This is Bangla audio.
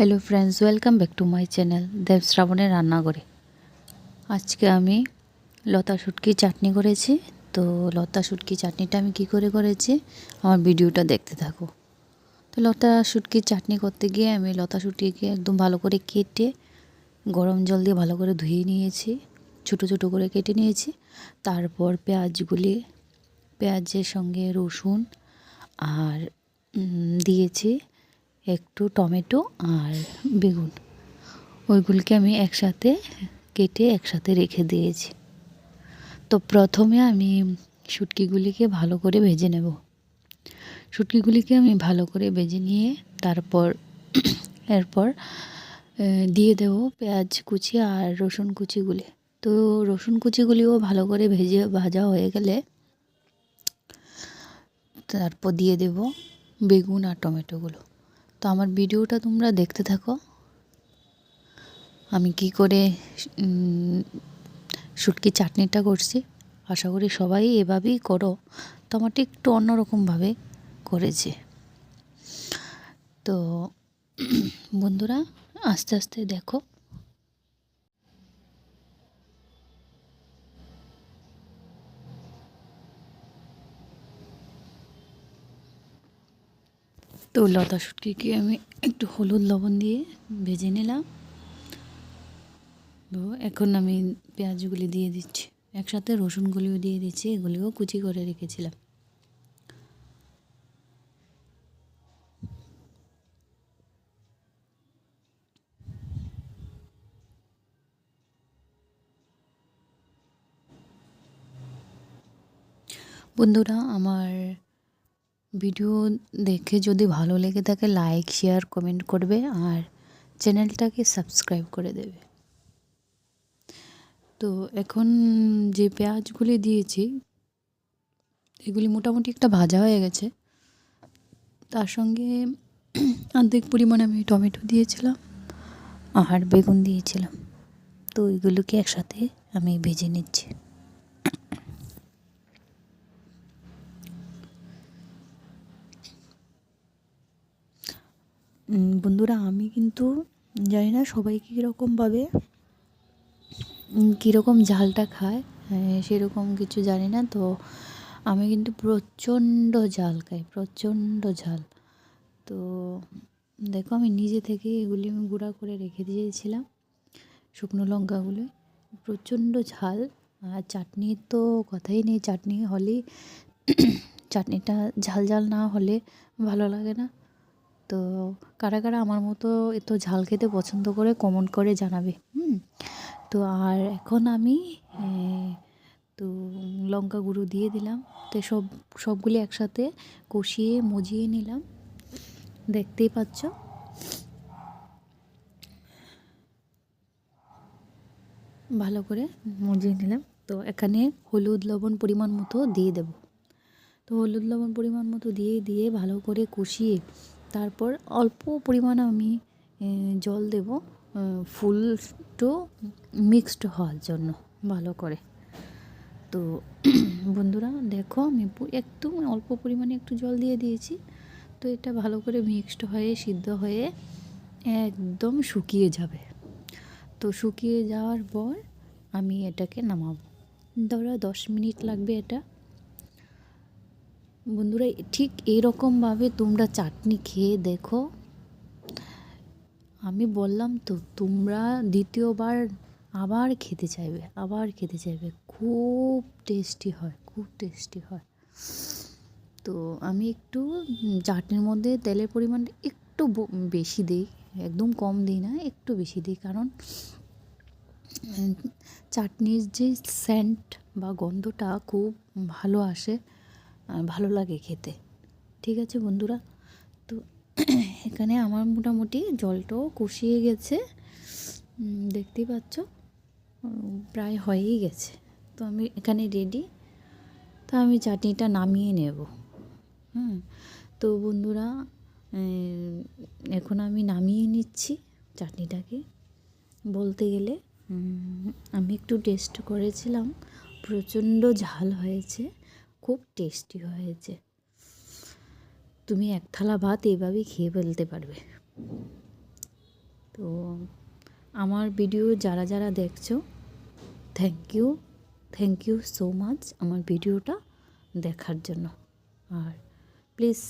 Hello friends welcome back to my channel Deb শ্রাবণের রান্নাঘরে আজকে আমি লতা শুটকি চাটনি করেছি, তো লতা শুটকি চাটনিটা আমি কি করে করেছি, আমার ভিডিওটা দেখতে থাকো। তো লতা শুটকির চাটনি করতে গিয়ে আমি লতা শুটকিকে একদম ভালো করে কেটে, গরম জল দিয়ে ভালো করে ধুয়ে নিয়েছি, ছোটো ছোটো করে কেটে নিয়েছি। তারপর পেঁয়াজগুলি, পেঁয়াজের সঙ্গে রসুন আর দিয়েছি। একটু টমেটো আর বেগুন। ওইগুলিকে আমি একসাথে কেটে একসাথে রেখে দিয়েছি। তো প্রথমে আমি শুটকিগুলিকে ভালো করে ভেজে নেব। শুটকিগুলিকে আমি ভালো করে ভেজে নিয়ে তারপর এরপর দিয়ে দেব পেঁয়াজ কুচি আর রসুন কুচিগুলি। তো রসুন কুচিগুলিও ভালো করে ভেজে ভাজা হয়ে গেলে তারপর দিয়ে দেব বেগুন আর টমেটোগুলো। তো আমার ভিডিওটা তোমরা দেখতে থাকো। আমি কি করে শুটকি চাটনিটা করছি, আশা করি সবাই এভাবেই করো। তো আমারটা একটু অন্যরকমভাবে করেছে। তো, বন্ধুরা, আস্তে আস্তে দেখো। তো লতা শুটকিকে আমি একটু হলুদ লবণ দিয়ে ভেজে নিলাম। তো এখন আমি পেঁয়াজগুলি দিয়ে দিচ্ছি। একসাথে রসুনগুলিও দিয়ে দিচ্ছি, এগুলিও কুচি করে রেখেছিলাম। বন্ধুরা, আমার ভিডিও দেখে যদি ভালো লেগে থাকে লাইক শেয়ার কমেন্ট করবে আর চ্যানেলটাকে সাবস্ক্রাইব করে দেবে। তো এখন যে পেঁয়াজগুলি দিয়েছি, এগুলি মোটামুটি একটা ভাজা হয়ে গেছে। তার সঙ্গে অর্ধেক পরিমাণ আমি টমেটো দিয়েছিলাম, আর বেগুন দিয়েছিলাম। তো এগুলোকে একসাথে আমি ভেজে নিচ্ছি। বন্ধুরা আমি কিন্তু জানি না সবাই কীরকমভাবে কীরকম ঝালটা খায় হ্যাঁ, সেরকম কিছু জানি না তো আমি কিন্তু প্রচণ্ড ঝাল খাই প্রচণ্ড ঝাল। তো দেখো আমি নিজে থেকে এগুলি আমি গুঁড়া করে রেখে দিয়েছিলাম শুকনো লঙ্কাগুলো। প্রচণ্ড ঝাল আর চাটনি তো কথাই নেই চাটনি হলেই চাটনিটা ঝাল ঝাল না হলে ভালো লাগে না। তো কারা কারা আমার মতো এত ঝাল খেতে পছন্দ করে কমেন্ট করে জানাবে, হুম? তো আর এখন আমি তো লঙ্কা গুঁড়ো দিয়ে দিলাম। তো সব, সবগুলি একসাথে কষিয়ে মজিয়ে নিলাম। দেখতেই পাচ্ছ। ভালো করে মজিয়ে নিলাম। তো এখানে হলুদ লবণ পরিমাণ মতো দিয়ে দেব। তো হলুদ লবণ পরিমাণ মতো দিয়ে দিয়ে ভালো করে কষিয়ে তারপর অল্প পরিমাণ আমি জল দেব ফুল টু মিক্সড হওয়ার জন্য ভালো করে। তো বন্ধুরা, দেখো আমি একটু অল্প পরিমাণে একটু জল দিয়ে দিয়েছি। তো এটা ভালো করে মিক্সড হয়ে, সিদ্ধ হয়ে একদম শুকিয়ে যাবে। তো শুকিয়ে যাওয়ার পর আমি এটাকে নামাবো। ধরো দশ মিনিট লাগবে এটা। বন্ধুরা, ঠিক এরকমভাবে তোমরা চাটনি খেয়ে দেখো। আমি বললাম তো, তোমরা দ্বিতীয়বার আবার খেতে চাইবে, আবার খেতে চাইবে। খুব টেস্টি হয়, খুব টেস্টি হয়। তো আমি একটু চাটনির মধ্যে তেলের পরিমাণটা একটু বেশি দিই, একদম কম দিই না, একটু বেশি দিই। কারণ, চাটনির যে সেন্ট বা গন্ধটা খুব ভালো আসে। ভালো লাগে খেতে। ঠিক আছে বন্ধুরা? তো এখানে আমার মোটামুটি জলটাও কষিয়ে গেছে। দেখতেই পাচ্ছ? প্রায় হয়েই গেছে। তো আমি এখানে রেডি তো আমি চাটনিটা নামিয়ে নেব। হুম? তো বন্ধুরা এখন আমি নামিয়ে নিচ্ছি চাটনিটাকে। বলতে গেলে আমি একটু টেস্ট করেছিলাম। প্রচণ্ড ঝাল হয়েছে। খুব টেস্টি হয়েছে। তুমি এক থালা ভাত এভাবেই খেয়ে ফেলতে পারবে। তো আমার ভিডিও যারা যারা দেখছ thank you thank you so much আমার ভিডিওটা দেখার জন্য। আর প্লিজ